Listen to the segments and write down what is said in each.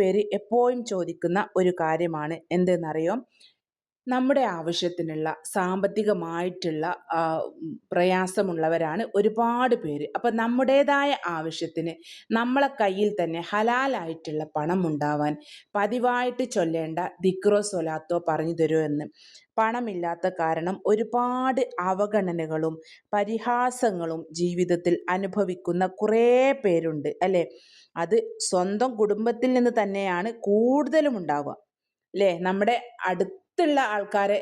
പേര് എപ്പോഴും ചോദിക്കുന്ന ഒരു കാര്യമാണ് എന്തെന്നറിയോ? നമ്മുടെ ആവശ്യത്തിനുള്ള സാമ്പത്തികമായിട്ടുള്ള പ്രയാസമുള്ളവരാണ് ഒരുപാട് പേര്. അപ്പം നമ്മുടേതായ ആവശ്യത്തിന് നമ്മളെ കയ്യിൽ തന്നെ ഹലാലായിട്ടുള്ള പണം ഉണ്ടാവാൻ പതിവായിട്ട് ചൊല്ലേണ്ട ദിക്രോ സൊലാത്തോ പറഞ്ഞു തരുമെന്ന് പണമില്ലാത്ത കാരണം ഒരുപാട് അവഗണനകളും പരിഹാസങ്ങളും ജീവിതത്തിൽ അനുഭവിക്കുന്ന കുറേ പേരുണ്ട് അല്ലേ? അത് സ്വന്തം കുടുംബത്തിൽ നിന്ന് തന്നെയാണ് കൂടുതലും ഉണ്ടാവുക. അല്ലേ? നമ്മുടെ അടുത്തുള്ള ആൾക്കാരെ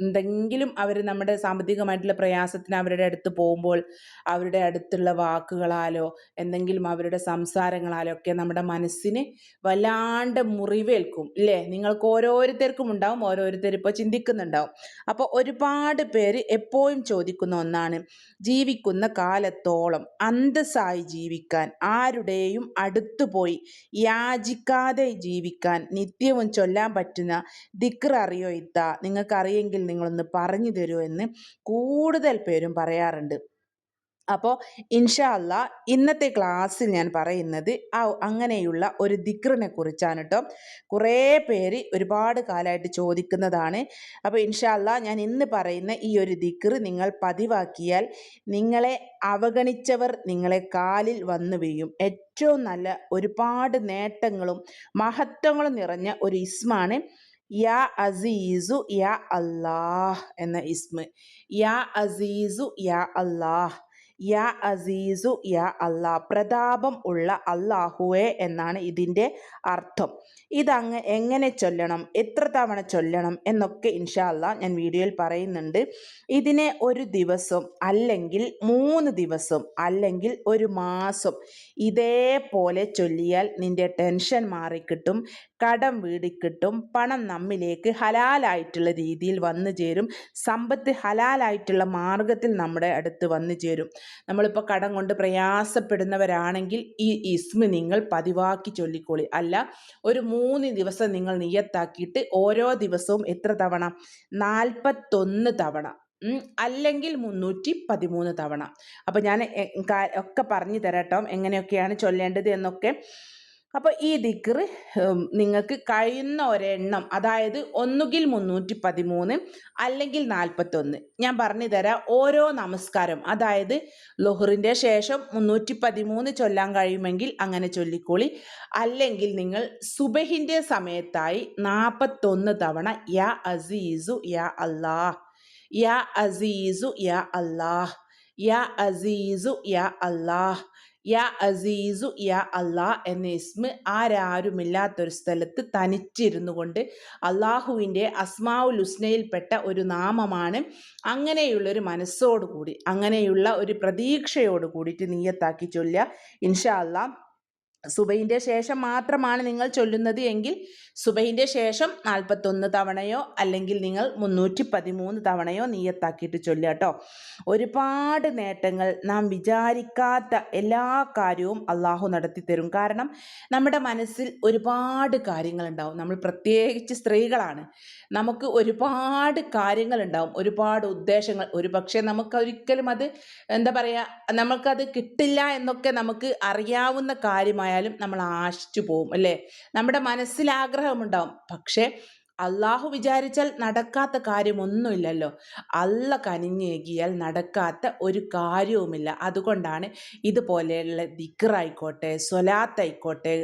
എന്തെങ്കിലും അവർ നമ്മുടെ സാമ്പത്തികമായിട്ടുള്ള പ്രയാസത്തിന് അവരുടെ അടുത്ത് പോകുമ്പോൾ അവരുടെ അടുത്തുള്ള വാക്കുകളാലോ എന്തെങ്കിലും അവരുടെ സംസാരങ്ങളാലോ ഒക്കെ നമ്മുടെ മനസ്സിന് വല്ലാണ്ട് മുറിവേൽക്കും ഇല്ലേ? നിങ്ങൾക്ക് ഓരോരുത്തർക്കും ഉണ്ടാവും ഓരോരുത്തർ ഇപ്പോൾ ചിന്തിക്കുന്നുണ്ടാവും. അപ്പോൾ ഒരുപാട് പേര് എപ്പോഴും ചോദിക്കുന്ന ഒന്നാണ് ജീവിക്കുന്ന കാലത്തോളം അന്തസ്സായി ജീവിക്കാൻ ആരുടെയും അടുത്തു പോയി യാചിക്കാതെ ജീവിക്കാൻ നിത്യവും ചൊല്ലാൻ പറ്റുന്ന ദിക്ർ അറിയോ ഇത്ത? നിങ്ങൾക്കറിയെങ്കിൽ നിങ്ങളൊന്ന് പറഞ്ഞു തരൂ എന്ന് കൂടുതൽ പേരും പറയാറുണ്ട്. അപ്പോൾ ഇൻഷാ അല്ല ഇന്നത്തെ ക്ലാസ്സിൽ ഞാൻ പറയുന്നത് ആ അങ്ങനെയുള്ള ഒരു ദിക്റിനെ കുറിച്ചാണ് കേട്ടോ കുറേ പേര് ഒരുപാട് കാലമായിട്ട് ചോദിക്കുന്നതാണ്. അപ്പോൾ ഇൻഷാ അല്ല ഞാൻ ഇന്ന് പറയുന്ന ഈ ഒരു ദിക്ർ നിങ്ങൾ പതിവാക്കിയാൽ നിങ്ങളെ അവഗണിച്ചവർ നിങ്ങളെ കാലിൽ വന്നു വീഴും. ഏറ്റവും നല്ല ഒരുപാട് നേട്ടങ്ങളും മഹത്വങ്ങളും നിറഞ്ഞ ഒരു ഇസ്മാണ് യാ അസീസു യാ അല്ലാഹ് എന്ന ഇസ്മ. യാ അസീസു യാ അല്ലാഹ്. യാ അസീസു യാ അല്ലാ പ്രതാപം ഉള്ള അള്ളാഹുവെ എന്നാണ് ഇതിന്റെ അർത്ഥം. ഇതങ്ങ് എങ്ങനെ ചൊല്ലണം? എത്ര തവണ ചൊല്ലണം? എന്നൊക്കെ ഇൻഷാ ഞാൻ വീഡിയോയിൽ പറയുന്നുണ്ട്. ഇതിനെ ഒരു ദിവസം അല്ലെങ്കിൽ മൂന്ന് ദിവസം അല്ലെങ്കിൽ ഒരു മാസം ഇതേപോലെ ചൊല്ലിയാൽ നിന്റെ ടെൻഷൻ മാറിക്കിട്ടും. കടം വീടിക്കിട്ടും പണം നമ്മിലേക്ക് ഹലാലായിട്ടുള്ള രീതിയിൽ വന്നു ചേരും. സമ്പത്ത് ഹലാലായിട്ടുള്ള മാർഗത്തിൽ നമ്മുടെ അടുത്ത് വന്നു ചേരും. നമ്മളിപ്പോൾ കടം കൊണ്ട് പ്രയാസപ്പെടുന്നവരാണെങ്കിൽ ഈ ഇസ്മ നിങ്ങൾ പതിവാക്കി ചൊല്ലിക്കോളി. അല്ല ഒരു മൂന്ന് ദിവസം നിങ്ങൾ നിയത്താക്കിയിട്ട് ഓരോ ദിവസവും എത്ര തവണ? നാൽപ്പത്തൊന്ന് തവണ. അല്ലെങ്കിൽ മുന്നൂറ്റി പതിമൂന്ന് തവണ. അപ്പോൾ ഞാൻ ഒക്കെ പറഞ്ഞു തരാട്ടോ. എങ്ങനെയൊക്കെയാണ് ചൊല്ലേണ്ടത് എന്നൊക്കെ. അപ്പോൾ ഈ ദിക്കർ നിങ്ങൾക്ക് കഴിയുന്ന ഒരെണ്ണം അതായത് ഒന്നുകിൽ മുന്നൂറ്റി പതിമൂന്ന് അല്ലെങ്കിൽ നാൽപ്പത്തൊന്ന് ഞാൻ പറഞ്ഞു തരാം ഓരോ നമസ്കാരം. അതായത് ലൊഹറിന്റെ ശേഷം മുന്നൂറ്റി പതിമൂന്ന് ചൊല്ലാൻ കഴിയുമെങ്കിൽ അങ്ങനെ ചൊല്ലിക്കോളി. അല്ലെങ്കിൽ നിങ്ങൾ സുബഹിന്റെ സമയത്തായി നാൽപ്പത്തൊന്ന് തവണ യാ അസീസു യാ അല്ലാഹ്. യാ അസീസു യാ അല്ലാഹ്. യാ അസീസു യാ അല്ലാഹ്. യാ അസീസു യാ അള്ളാ എന്ന ഇസ്മ ആരാരുമില്ലാത്തൊരു സ്ഥലത്ത് തനിച്ചിരുന്നു കൊണ്ട് അള്ളാഹുവിന്റെ അസ്മാവുൽ ഉസ്നയിൽപ്പെട്ട ഒരു നാമമാണ് അങ്ങനെയുള്ളൊരു മനസ്സോടുകൂടി അങ്ങനെയുള്ള ഒരു പ്രതീക്ഷയോട് കൂടിയിട്ട് നീയത്താക്കി ചൊല്ലുക. ഇൻഷാ അള്ളാ സുബൈന്റെ ശേഷം മാത്രമാണ് നിങ്ങൾ ചൊല്ലുന്നത് എങ്കിൽ സുബൈന്റെ ശേഷം നാൽപ്പത്തൊന്ന് തവണയോ അല്ലെങ്കിൽ നിങ്ങൾ മുന്നൂറ്റി പതിമൂന്ന് തവണയോ നീയത്താക്കിയിട്ട് ചൊല്ലുക കേട്ടോ. ഒരുപാട് നേട്ടങ്ങൾ നാം വിചാരിക്കാത്ത എല്ലാ കാര്യവും അള്ളാഹു നടത്തി തരും കാരണം നമ്മുടെ മനസ്സിൽ ഒരുപാട് കാര്യങ്ങളുണ്ടാവും. നമ്മൾ പ്രത്യേകിച്ച് സ്ത്രീകളാണ്. നമുക്ക് ഒരുപാട് കാര്യങ്ങളുണ്ടാവും. ഒരുപാട് ഉദ്ദേശങ്ങൾ. ഒരു പക്ഷേ നമുക്ക് ഒരിക്കലും അത് എന്താ പറയുക നമുക്കത് കിട്ടില്ല എന്നൊക്കെ നമുക്ക് അറിയാവുന്ന കാര്യമായ ആയാലും നമ്മൾ ആശിച്ചു പോവും അല്ലേ? നമ്മുടെ മനസ്സിൽ ആഗ്രഹമുണ്ടാവും. പക്ഷേ അള്ളാഹു വിചാരിച്ചാൽ നടക്കാത്ത കാര്യമൊന്നുമില്ലല്ലോ. അല്ല കനിഞ്ഞേകിയാൽ നടക്കാത്ത ഒരു കാര്യവുമില്ല. അതുകൊണ്ടാണ് ഇതുപോലെയുള്ള ദിക്റായിക്കോട്ടെ സ്വലാത്തായിക്കോട്ടെ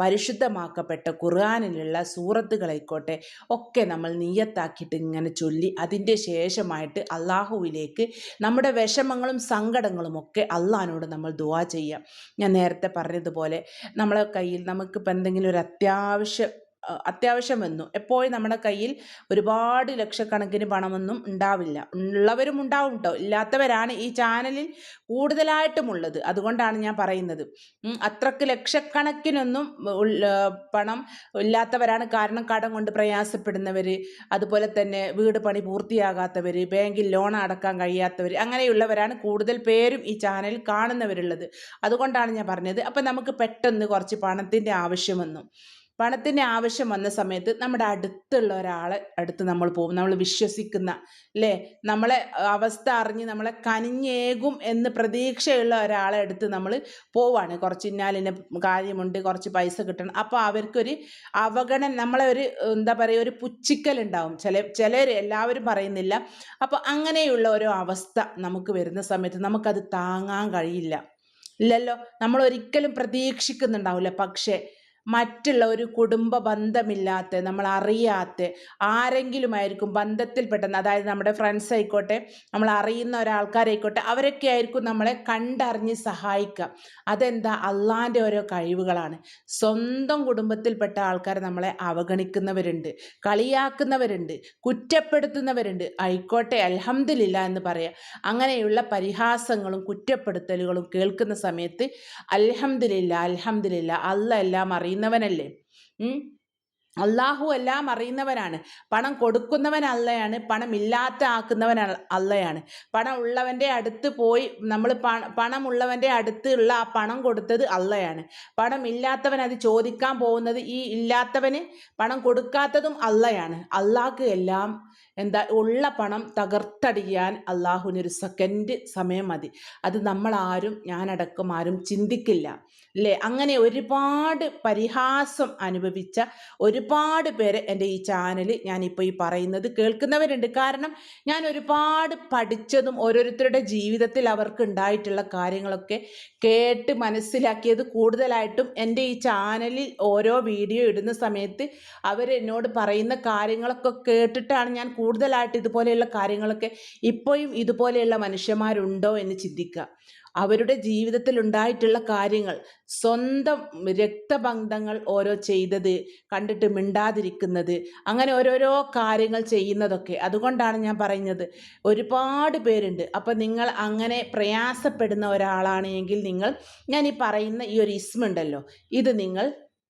പരിശുദ്ധമാക്കപ്പെട്ട ഖുർആാനിലുള്ള സൂറത്തുകളായിക്കോട്ടെ ഒക്കെ നമ്മൾ നീയത്താക്കിയിട്ട് ഇങ്ങനെ ചൊല്ലി അതിന്റെ ശേഷമായിട്ട് അള്ളാഹുവിലേക്ക് നമ്മുടെ വിഷമങ്ങളും സങ്കടങ്ങളും ഒക്കെ അള്ളഹാനോട് നമ്മൾ ദുവാ ചെയ്യാം. ഞാൻ നേരത്തെ പറഞ്ഞതുപോലെ നമ്മളെ കയ്യിൽ നമുക്കിപ്പോൾ എന്തെങ്കിലും ഒരു അത്യാവശ്യം അത്യാവശ്യം വന്നു. എപ്പോഴും നമ്മുടെ കയ്യിൽ ഒരുപാട് ലക്ഷക്കണക്കിന് പണമൊന്നും ഉണ്ടാവില്ല. ഉള്ളവരും ഉണ്ടാവും കേട്ടോ ഇല്ലാത്തവരാണ് ഈ ചാനലിൽ കൂടുതലായിട്ടും ഉള്ളത് അതുകൊണ്ടാണ് ഞാൻ പറയുന്നത്. അത്രയ്ക്ക് ലക്ഷക്കണക്കിനൊന്നും പണം ഇല്ലാത്തവരാണ്. കാരണം കടം കൊണ്ട് പ്രയാസപ്പെടുന്നവർ അതുപോലെ തന്നെ വീട് പണി പൂർത്തിയാകാത്തവർ ബാങ്കിൽ ലോൺ അടക്കാൻ കഴിയാത്തവർ അങ്ങനെയുള്ളവരാണ് കൂടുതൽ പേരും ഈ ചാനൽ കാണുന്നവരുള്ളത്. അതുകൊണ്ടാണ് ഞാൻ പറഞ്ഞത്. അപ്പം നമുക്ക് പെട്ടെന്ന് കുറച്ച് പണത്തിന്റെ ആവശ്യം വന്നു. പണത്തിന്റെ ആവശ്യം വന്ന സമയത്ത് നമ്മുടെ അടുത്തുള്ള ഒരാളെ അടുത്ത് നമ്മൾ പോകും. നമ്മൾ വിശ്വസിക്കുന്ന അല്ലേ നമ്മളെ അവസ്ഥ അറിഞ്ഞ് നമ്മളെ കനിഞ്ഞേകും എന്ന് പ്രതീക്ഷയുള്ള ഒരാളെ അടുത്ത് നമ്മൾ പോവാണ്. കുറച്ച് ഇന്നാലിന് കാര്യമുണ്ട് കുറച്ച് പൈസ കിട്ടണം. അപ്പോൾ അവർക്കൊരു അവഗണന നമ്മളെ ഒരു എന്താ പറയുക ഒരു പുച്ചിക്കൽ ഉണ്ടാവും. ചില ചിലർ എല്ലാവരും പറയുന്നില്ല. അപ്പോൾ അങ്ങനെയുള്ള ഒരു അവസ്ഥ നമുക്ക് വരുന്ന സമയത്ത് നമുക്കത് താങ്ങാൻ കഴിയില്ല. ഇല്ലല്ലോ? നമ്മൾ ഒരിക്കലും പ്രതീക്ഷിക്കുന്നുണ്ടാവില്ല. പക്ഷേ മറ്റുള്ള ഒരു കുടുംബ ബന്ധമില്ലാത്ത നമ്മൾ അറിയാത്ത ആരെങ്കിലുമായിരിക്കും ബന്ധത്തിൽപ്പെട്ടെന്ന് അതായത് നമ്മുടെ ഫ്രണ്ട്സ് ആയിക്കോട്ടെ നമ്മൾ അറിയുന്ന ഒരാൾക്കാരായിക്കോട്ടെ അവരൊക്കെ ആയിരിക്കും നമ്മളെ കണ്ടറിഞ്ഞ് സഹായിക്കുക. അതെന്താ? അള്ളാന്റെ ഓരോ കഴിവുകളാണ്. സ്വന്തം കുടുംബത്തിൽപ്പെട്ട ആൾക്കാർ നമ്മളെ അവഗണിക്കുന്നവരുണ്ട് കളിയാക്കുന്നവരുണ്ട് കുറ്റപ്പെടുത്തുന്നവരുണ്ട്. ആയിക്കോട്ടെ അൽഹംദില്ല എന്ന് പറയാം. അങ്ങനെയുള്ള പരിഹാസങ്ങളും കുറ്റപ്പെടുത്തലുകളും കേൾക്കുന്ന സമയത്ത് അൽഹംദില്ല അൽഹംദില്ല അല്ല എല്ലാം അറിയുന്നവനല്ലേ? അള്ളാഹു എല്ലാം അറിയുന്നവനാണ്. പണം കൊടുക്കുന്നവൻ അല്ലയാണ് പണം ഇല്ലാത്ത ആക്കുന്നവൻ അല്ലയാണ്. പണം ഉള്ളവന്റെ അടുത്ത് പോയി നമ്മൾ പണം പണമുള്ളവന്റെ അടുത്തുള്ള ആ പണം കൊടുത്തത് അല്ലയാണ്. പണം ഇല്ലാത്തവൻ അത് ചോദിക്കാൻ പോകുന്നത് ഈ ഇല്ലാത്തവന് പണം കൊടുക്കാത്തതും അല്ലയാണ്. അള്ളാഹ്ക്ക് എല്ലാം എന്താ ഉള്ള പണം തകർത്തടിയാൻ അള്ളാഹുവിനൊരു സെക്കൻഡ് സമയം മതി. അത് നമ്മളാരും ഞാനടക്കം ആരും ചിന്തിക്കില്ല. അല്ലേ അങ്ങനെ ഒരുപാട് പരിഹാസം അനുഭവിച്ച ഒരുപാട് പേര് എന്റെ ഈ ചാനൽ ഞാനിപ്പോൾ ഈ പറയുന്നത് കേൾക്കുന്നവരുണ്ട്. കാരണം ഞാൻ ഒരുപാട് പഠിച്ചതും ഓരോരുത്തരുടെ ജീവിതത്തിൽ അവർക്ക് ഉണ്ടായിട്ടുള്ള കാര്യങ്ങളൊക്കെ കേട്ട് മനസ്സിലാക്കിയത് കൂടുതലായിട്ടും എന്റെ ഈ ചാനലിൽ ഓരോ വീഡിയോ ഇടുന്ന സമയത്ത് അവർ എന്നോട് പറയുന്ന കാര്യങ്ങളൊക്കെ കേട്ടിട്ടാണ് ഞാൻ കൂടുതലായിട്ട് ഇതുപോലെയുള്ള കാര്യങ്ങളൊക്കെ ഇപ്പോഴും ഇതുപോലെയുള്ള മനുഷ്യന്മാരുണ്ടോ എന്ന് ചിന്തിക്കുക. അവരുടെ ജീവിതത്തിൽ ഉണ്ടായിട്ടുള്ള കാര്യങ്ങൾ സ്വന്തം രക്തബന്ധങ്ങൾ ഓരോ ചെയ്തത് കണ്ടിട്ട് മിണ്ടാതിരിക്കുന്നത് അങ്ങനെ ഓരോരോ കാര്യങ്ങൾ ചെയ്യുന്നതൊക്കെ. അതുകൊണ്ടാണ് ഞാൻ പറയുന്നത് ഒരുപാട് പേരുണ്ട്. അപ്പം നിങ്ങൾ അങ്ങനെ പ്രയാസപ്പെടുന്ന ഒരാളാണ് എങ്കിൽ നിങ്ങൾ ഞാൻ ഈ പറയുന്ന ഈ ഒരു ഇസ്മുണ്ടല്ലോ ഇത് നിങ്ങൾ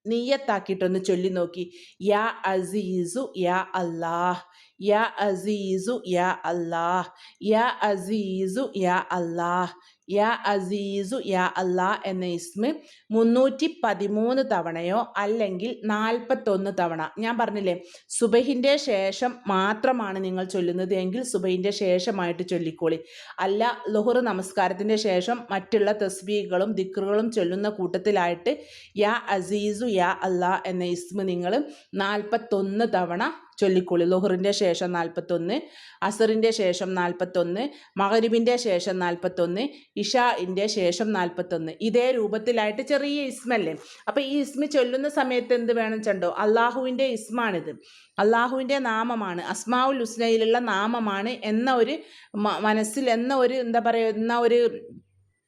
നീയത്താക്കിയിട്ടൊന്ന് ചൊല്ലി നോക്കി. യാ അസീസു യാ അല്ലാഹ് യാ അസീസു യാ അല്ലാഹ് യാ അസീസു യാ അല്ലാഹ് യാ അസീസു യാ അല്ലാ എന്ന ഇസ്മ് മുന്നൂറ്റി പതിമൂന്ന് തവണയോ അല്ലെങ്കിൽ നാൽപ്പത്തൊന്ന് തവണ. ഞാൻ പറഞ്ഞില്ലേ സുബഹിന്റെ ശേഷം മാത്രമാണ് നിങ്ങൾ ചൊല്ലുന്നത് എങ്കിൽ സുബഹിന്റെ ശേഷമായിട്ട് ചൊല്ലിക്കോളി. അല്ല ലുഹുർ നമസ്കാരത്തിന്റെ ശേഷം മറ്റുള്ള തസ്ബീകളും ദിക്റുകളും ചൊല്ലുന്ന കൂട്ടത്തിലായിട്ട് യാ അസീസു യാ അല്ലാ എന്ന ഇസ്മ് നിങ്ങൾ നാൽപ്പത്തൊന്ന് തവണ ചൊല്ലിക്കൊള്ളി. ലുഹറിന്റെ ശേഷം നാൽപ്പത്തൊന്ന് അസറിന്റെ ശേഷം നാൽപ്പത്തൊന്ന് മഹരിബിന്റെ ശേഷം നാൽപ്പത്തൊന്ന് ഇഷാഇന്റെ ശേഷം നാൽപ്പത്തൊന്ന്. ഇതേ രൂപത്തിലായിട്ട് ചെറിയ ഇസ്മല്ലേ? അപ്പോൾ ഈ ഇസ്മ ചൊല്ലുന്ന സമയത്ത് എന്ത് വേണം ചെണ്ടോ? അള്ളാഹുവിന്റെ ഇസ്മാണിത്. അള്ളാഹുവിന്റെ നാമമാണ്. അസ്മാവുൽ ഹുസ്നയിലുള്ള നാമമാണ് എന്ന ഒരു മനസ്സിൽ എന്ന ഒരു എന്താ പറയുക എന്ന ഒരു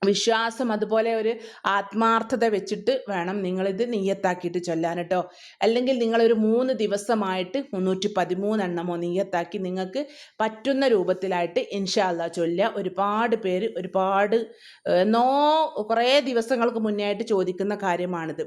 വിശ്വാസം അതുപോലെ ഒരു ആത്മാർത്ഥത വെച്ചിട്ട് വേണം നിങ്ങളിത് നീയത്താക്കിയിട്ട് ചൊല്ലാൻ കേട്ടോ. അല്ലെങ്കിൽ നിങ്ങളൊരു മൂന്ന് ദിവസമായിട്ട് മുന്നൂറ്റി പതിമൂന്നെണ്ണമോ നീയത്താക്കി നിങ്ങൾക്ക് പറ്റുന്ന രൂപത്തിലായിട്ട് ഇൻഷാല്ല ചൊല്ലുക. ഒരുപാട് പേര് ഒരുപാട് എന്നോ കുറേ ദിവസങ്ങൾക്ക് മുന്നേ ആയിട്ട് ചോദിക്കുന്ന കാര്യമാണിത്.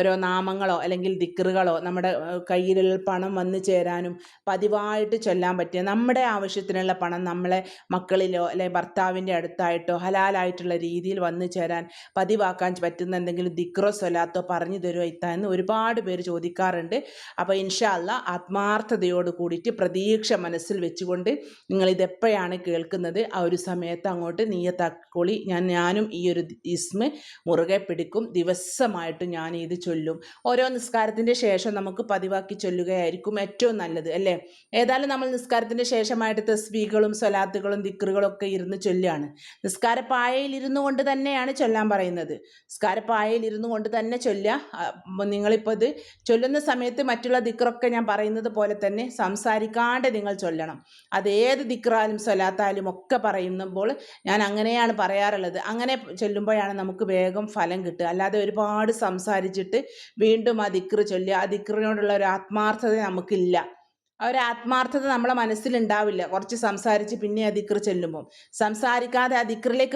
ഓരോ നാമങ്ങളോ അല്ലെങ്കിൽ ദിക്കറുകളോ നമ്മുടെ കയ്യിലുള്ള പണം വന്നു ചേരാനും പതിവായിട്ട് ചൊല്ലാൻ പറ്റിയ നമ്മുടെ ആവശ്യത്തിനുള്ള പണം നമ്മളെ മക്കളിലോ അല്ലെങ്കിൽ ഭർത്താവിന്റെ അടുത്തായിട്ടോ ഹലാലായിട്ടുള്ള രീതിയിൽ വന്നു ചേരാൻ പതിവാക്കാൻ പറ്റുന്ന എന്തെങ്കിലും ദിക്രോ സ്വലാത്തോ പറഞ്ഞു തരുമോ ഇത്താ എന്ന് ഒരുപാട് പേര് ചോദിക്കാറുണ്ട്. അപ്പോൾ ഇൻഷാല്ല ആത്മാർത്ഥതയോട് കൂടിയിട്ട് പ്രതീക്ഷ മനസ്സിൽ വെച്ചുകൊണ്ട് നിങ്ങളിതെപ്പോഴാണ് കേൾക്കുന്നത് ആ ഒരു സമയത്ത് അങ്ങോട്ട് നീയത്താക്കോളി. ഞാൻ ഞാനും ഈ ഒരു ഇസ്മ മുറുകെ പിടിക്കും. ദിവസമായിട്ട് ഞാൻ ഇത് ചൊല്ലും. ഓരോ നിസ്കാരത്തിന്റെ ശേഷം നമുക്ക് പതിവാക്കി ചൊല്ലുകയായിരിക്കും ഏറ്റവും നല്ലത് അല്ലേ? ഏതായാലും നമ്മൾ നിസ്കാരത്തിന്റെ ശേഷമായിട്ട് തസ്ബീകളും സ്വലാത്തുകളും ദിക്റുകളും ഒക്കെ ഇരുന്ന് ചൊല്ലുകയാണ്. നിസ്കാരപ്പായയിൽ ഇരുന്ന് കൊണ്ട് തന്നെയാണ് ചൊല്ലാൻ പറയുന്നത്. സ്കാരപ്പായയിൽ ഇരുന്നു കൊണ്ട് തന്നെ ചൊല്ലുക. നിങ്ങളിപ്പോൾ ഇത് ചൊല്ലുന്ന സമയത്ത് മറ്റുള്ള ദിക്റൊക്കെ ഞാൻ പറയുന്നത് പോലെ തന്നെ സംസാരിക്കാണ്ട് നിങ്ങൾ ചൊല്ലണം. അതേത് ദിക്റാലും സ്വലാത്താലും ഒക്കെ പറയുമ്പോൾ ഞാൻ അങ്ങനെയാണ് പറയാറുള്ളത്. അങ്ങനെ ചൊല്ലുമ്പോഴാണ് നമുക്ക് വേഗം ഫലം കിട്ടുക. അല്ലാതെ ഒരുപാട് സംസാരിച്ചിട്ട് വീണ്ടും ആ ദിക്റ് ചൊല്ലുക. ആ ദിക്റിനോടുള്ള ഒരു ആത്മാർത്ഥത നമുക്കില്ല. ആ ഒരു ആത്മാർത്ഥത നമ്മളെ മനസ്സിലുണ്ടാവില്ല. കുറച്ച് സംസാരിച്ച് പിന്നെ ആ ചെല്ലുമ്പോൾ സംസാരിക്കാതെ ആ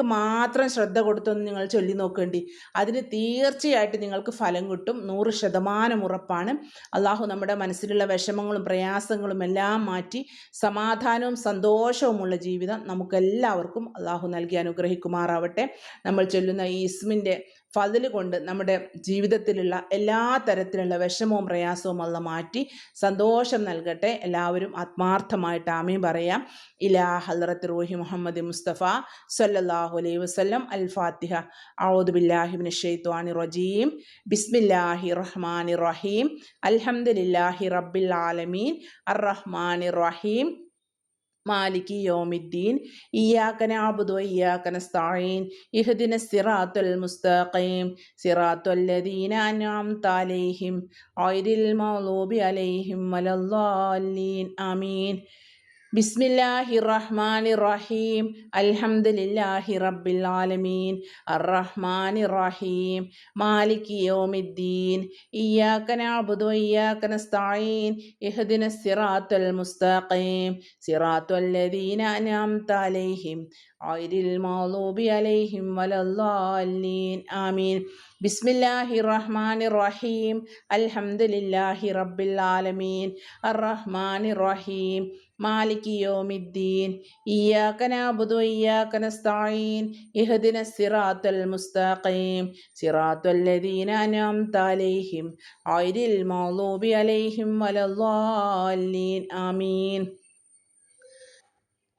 മാത്രം ശ്രദ്ധ കൊടുത്തൊന്ന് നിങ്ങൾ ചൊല്ലി നോക്കേണ്ടി. അതിന് തീർച്ചയായിട്ടും നിങ്ങൾക്ക് ഫലം കിട്ടും. നൂറ് ശതമാനം ഉറപ്പാണ്. അള്ളാഹു നമ്മുടെ മനസ്സിലുള്ള വിഷമങ്ങളും പ്രയാസങ്ങളും എല്ലാം മാറ്റി സമാധാനവും സന്തോഷവുമുള്ള ജീവിതം നമുക്കെല്ലാവർക്കും അള്ളാഹു നൽകി അനുഗ്രഹിക്കുമാറാവട്ടെ. നമ്മൾ ചൊല്ലുന്ന ഈ ഇസ്മിന്റെ ഫതിൽ കൊണ്ട് നമ്മുടെ ജീവിതത്തിലുള്ള എല്ലാ തരത്തിലുള്ള വിഷമവും പ്രയാസവും അല്ല മാറ്റി സന്തോഷം നൽകട്ടെ. എല്ലാവരും ആത്മാർത്ഥമായിട്ട് ആമീൻ പറയാം. ഇലാ ഹലറത്ത് റൂഹി മുഹമ്മദ് മുസ്തഫ സല്ലാഹു അലൈഹി വസ്ലം അൽ ഫാത്തിഹ. ഔദു ബില്ലാഹി ഷെയ്ത്വാനി റജീം. ബിസ്മില്ലാഹി റഹ്മാൻ റഹീം. അൽഹംദുലില്ലാഹി റബ്ബിൽ ആലമീൻ. അർ റഹ്മാൻ റഹീം. മാലിക് യോമിദ്ദീൻ ഇയാക്കന അബുദു ഇയാക്കന സ്ഥായീൻ ഇഹ്ദിന സിറാത്തുൽ മുസ്തഖീം സിറാത്തുൽ ലദീന അനാം താലേഹിം ഐരിൽ മൗലൂബി അലൈഹിം വലല്ലാലീൻ ആമീൻ. ബിസ്മില്ലാഹി റഹ്മാനി റഹീം അൽഹംദുലില്ലാഹി റബ്ബിൽ ആലമീൻ അർറഹ്മാനി റഹീം മാലിക് യൗമിദ്ദീൻ. ഇയ്യാക നഅബുദു വഇയ്യാക നസ്തഈൻ. ഇഹ്ദിന സിറാത്തുൽ മുസ്തഖീം. സിറാത്തുൽ അൻഅംത അലൈഹിം. ഗൈറിൽ മഗ്ദൂബി അലൈഹിം വലദ്ദാല്ലീൻ ആമീൻ. ബിസ്മില്ലാഹി റഹ്മാനി റഹീം അൽഹംദുലില്ലാഹി റബ്ബിൽ ആലമീൻ അർറഹ്മാനി റഹീം മാലിക് യോമിദ്ദീൻ ഇയ്യാക നഅബുദു വഇയ്യാക നസ്തഈൻ ഇഹ്ദിന സിറാത്തൽ മുസ്തഖീം സിറാത്തൽ ലദീന അലൈഹിം ഗൈറിൽ മഗ്ദൂബി അലൈഹിം വലദ്ദാല്ലീൻ ആമീൻ.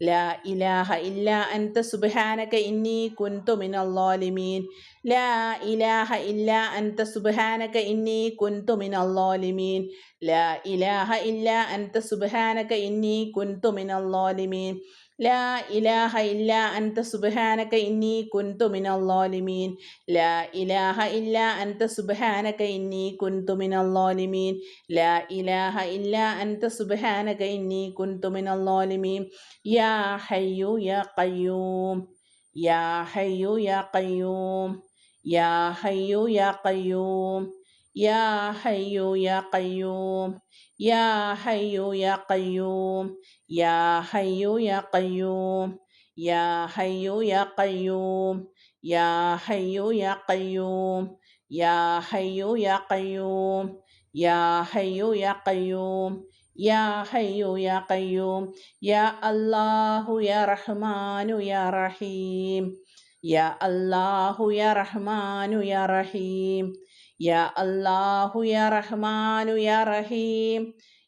ലാ ഇലാഹ ഇല്ല അൻത സുബാനക ഇന്നി കുന്തു മിനല്ലോലിമീൻ ലാ ഇലാഹ ഇല്ല അൻത സുബാനക ഇന്നി കുന്തു മിനല്ലോലിമീൻ ലാ ഇലാഹ ഇല്ല അൻത സുബാനക ഇന്നി കുന്തു മിനല്ലോലിമീൻ ലാ ഇലാഹ ഇല്ല അൻത സുബ്ഹാനക ഇന്നി കുന്തു മിനല്ലോലിമീൻ ലാ ഇലാഹ ഇല്ല അൻത സുബ്ഹാനക ഇന്നി കുന്തു മിനല്ലോലിമീൻ ലാ ഇലാഹ ഇല്ല അൻത സുബ്ഹാനക ഇന്നി കുന്തു മിനല്ലോലിമീൻ യാ ഹയ്യു യാ ഖയ്യൂം. യാ ഹയ്യു യാ ഖയ്യൂം. യാ ഹയ്യു യാ ഖയ്യൂം. യാ ഹയ്യു യാ ഖയ്യൂം. യാ ഹയ്യു യാ ഖയ്യൂം. يا حي يا قيوم يا حي يا قيوم يا حي يا قيوم يا حي يا قيوم يا حي يا قيوم يا حي يا قيوم يا الله يا رحمن يا رحيم يا الله يا رحمن يا رحيم يا الله يا رحمن يا رحيم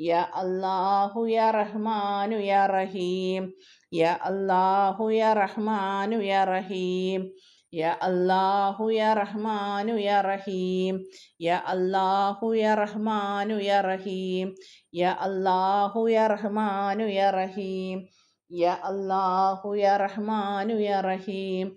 യാ അല്ലാഹു യാ റഹ്മാനു യാ റഹീം. യാ അല്ലാഹു യാ റഹ്മാനു യാ റഹീം. യാ അല്ലാഹു യാ റഹ്മാനു യാ റഹീം. യാ അല്ലാഹു യാ റഹ്മാനു യാ റഹീം. യാ അല്ലാഹു യാ റഹ്മാനു യാ റഹീം. യാ അല്ലാഹു യാ റഹ്മാനു യാ റഹീം.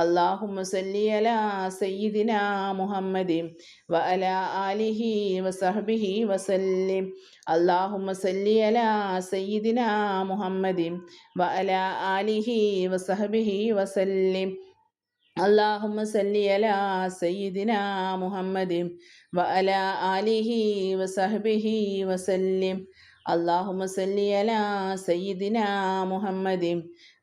അള്ളാഹുമ സല്ലി അല സയ്യിദിന മുഹമ്മദ് വ അല ആലിഹി വസഹബിഹി വസല്ലിം. അള്ളാഹുമ സല്ലി അല സയ്യിദിന മുഹമ്മദ് വ അല ആലിഹി വസഹബിഹി വസല്ലിം. അള്ളാഹുമ്മ സല്ലി അല സയ്യിദിന മുഹമ്മദ് വ അല ആലിഹി വസഹബിഹി വസല്ലിം. അള്ളാഹുമ സല്ലി അല സയ്യിദിന മുഹമ്മദ്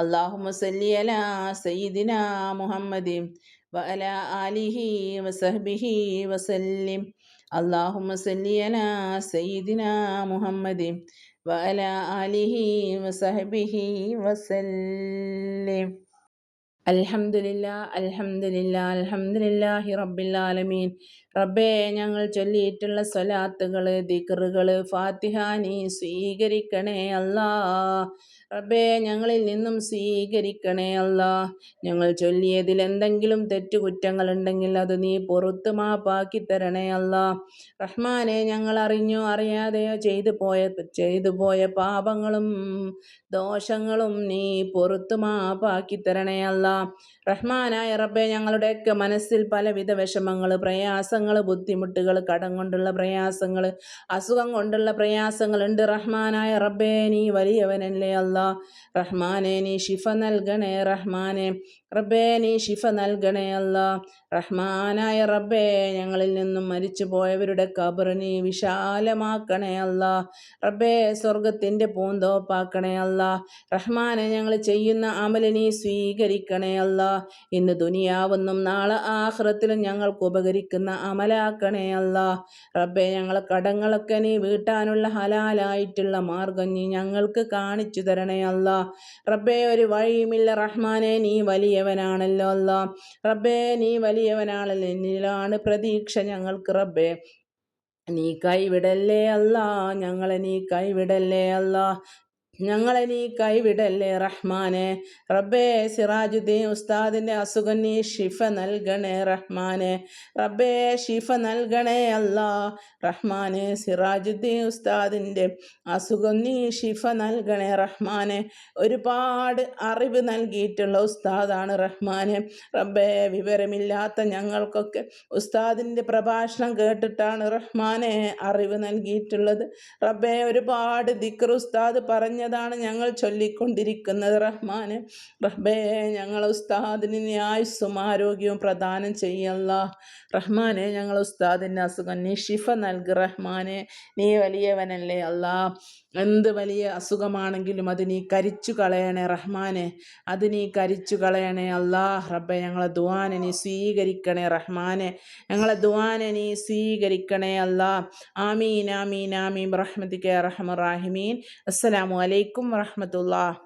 അള്ളാഹുമ സല്ലി അല സയ്യിദിന മുഹമ്മദ് വഅല ആലിഹി വസഹ്ബിഹി വസല്ലിം. അള്ളാഹുമ സല്ലി അല സയ്യിദിന മുഹമ്മദ് വഅല ആലിഹി വസഹ്ബിഹി വസല്ലിം. അൽഹംദുലില്ല അൽഹംദുലില്ല അൽഹംദുലില്ലാഹി റബ്ബിൽ ആലമീൻ. റബ്ബേ ഞങ്ങൾ ചൊല്ലിയിട്ടുള്ള സ്വലാത്തുകൾ ദിക്റുകൾ ഫാത്തിഹാനി സ്വീകരിക്കണേ അല്ലാ റബ്ബേ ഞങ്ങളിൽ നിന്നും സ്വീകരിക്കണേ അല്ല. ഞങ്ങൾ ചൊല്ലിയതിൽ എന്തെങ്കിലും തെറ്റുകുറ്റങ്ങൾ ഉണ്ടെങ്കിൽ അത് നീ പുറത്ത് മാപ്പാക്കി തരണേ അല്ല. റഹ്മാനെ ഞങ്ങൾ അറിഞ്ഞോ അറിയാതെയോ ചെയ്തു പോയ ചെയ്തു പോയ പാപങ്ങളും ദോഷങ്ങളും നീ പുറത്ത് മാപ്പാക്കി തരണേ അല്ല. റഹ്മാനായ റബ്ബെ ഞങ്ങളുടെയൊക്കെ മനസ്സിൽ പലവിധ വിഷമങ്ങൾ പ്രയാസങ്ങൾ ബുദ്ധിമുട്ടുകൾ കടം കൊണ്ടുള്ള പ്രയാസങ്ങൾ അസുഖം കൊണ്ടുള്ള പ്രയാസങ്ങളുണ്ട്. റഹ്മാനായ റബ്ബെ നീ വലിയവനല്ലേ അല്ല. റഹ്മാനെ നീ ഷിഫ നൽകണേ റഹ്മാനെ. റബ്ബേ നീ ഷിഫ നൽകണേ അല്ല. റഹ്മാനായ റബ്ബേ ഞങ്ങളിൽ നിന്നും മരിച്ചു പോയവരുടെ നീ വിശാലമാക്കണേ അല്ല. റബ്ബേ സ്വർഗത്തിന്റെ പൂന്തോപ്പാക്കണേ അല്ല. റഹ്മാനെ ഞങ്ങൾ ചെയ്യുന്ന അമൽ നീ സ്വീകരിക്കണേ അല്ല. ഇന്ന് ദുനിയാവെന്നും നാളെ ആഹ്റത്തിലും ഞങ്ങൾക്ക് ഉപകരിക്കുന്ന അമലാക്കണേ അല്ല. റബ്ബേ ഞങ്ങളെ കടങ്ങളൊക്കെ നീ വീട്ടാനുള്ള ഹലാലായിട്ടുള്ള മാർഗം നീ ഞങ്ങൾക്ക് കാണിച്ചു തരണേ അല്ല. റബ്ബേ ഒരു വഴിയുമില്ല റഹ്മാനെ നീ വലിയ വലിയവനാണല്ലോ അല്ല. റബ്ബേ നീ വലിയവനാണല്ലോ. എന്നിലാണ് പ്രതീക്ഷ ഞങ്ങൾക്ക് റബ്ബേ. നീ കൈവിടല്ലേ അല്ല. ഞങ്ങളെ നീ കൈവിടല്ലേ അല്ല. ഞങ്ങളെ നീ കൈവിടല്ലേ റഹ്മാനെ? റബ്ബേ സിറാജുദ്ദീൻ ഉസ്താദിന്റെ അസുഖം നീ ഷിഫ നൽകണേ റഹ്മാനെ. റബ്ബേ ഷിഫ നൽകണേ അല്ല. റഹ്മാനെ സിറാജുദ്ദീൻ ഉസ്താദിന്റെ അസുഖം നീ ഷിഫ നൽകണേ റഹ്മാനെ. ഒരുപാട് അറിവ് നൽകിയിട്ടുള്ള ഉസ്താദാണ് റഹ്മാനെ. റബ്ബേ വിവരമില്ലാത്ത ഞങ്ങൾക്കൊക്കെ ഉസ്താദിന്റെ പ്രഭാഷണം കേട്ടിട്ടാണ് റഹ്മാനെ അറിവ് നൽകിയിട്ടുള്ളത്. റബ്ബേ ഒരുപാട് ദിക്ർ ഉസ്താദ് പറഞ്ഞ പറഞ്ഞതാണ് ഞങ്ങൾ ചൊല്ലിക്കൊണ്ടിരിക്കുന്നത് റഹ്മാന്. റഹ്ബേ ഞങ്ങൾ ഉസ്താദിന് ആയുസ്സും ആരോഗ്യവും പ്രദാനം ചെയ്യല്ല. റഹ്മാനെ ഞങ്ങൾ ഉസ്താദിന്റെ അസുഖം നീ ഷിഫ നൽകി റഹ്മാനെ. നീ വലിയവനല്ലേ അല്ലാ. എന്ത് വലിയ അസുഖമാണെങ്കിലും അത് നീ കരിച്ചു കളയണേ റഹ്മാനെ. അത് നീ കരിച്ചു കളയണേ അള്ളാഹ് റബ്ബെ. ഞങ്ങളെ ദുവാനെ നീ സ്വീകരിക്കണേ റഹ്മാനെ. ഞങ്ങളെ ദുവാനെ നീ സ്വീകരിക്കണേ അല്ലാ ആമീൻ ആമീൻ ആമീൻ. റഹ്മത്തിക്ക് റഹ്മറാഹിമീൻ അസ്സലാമു അലൈക്കും വറഹമത്തുള്ള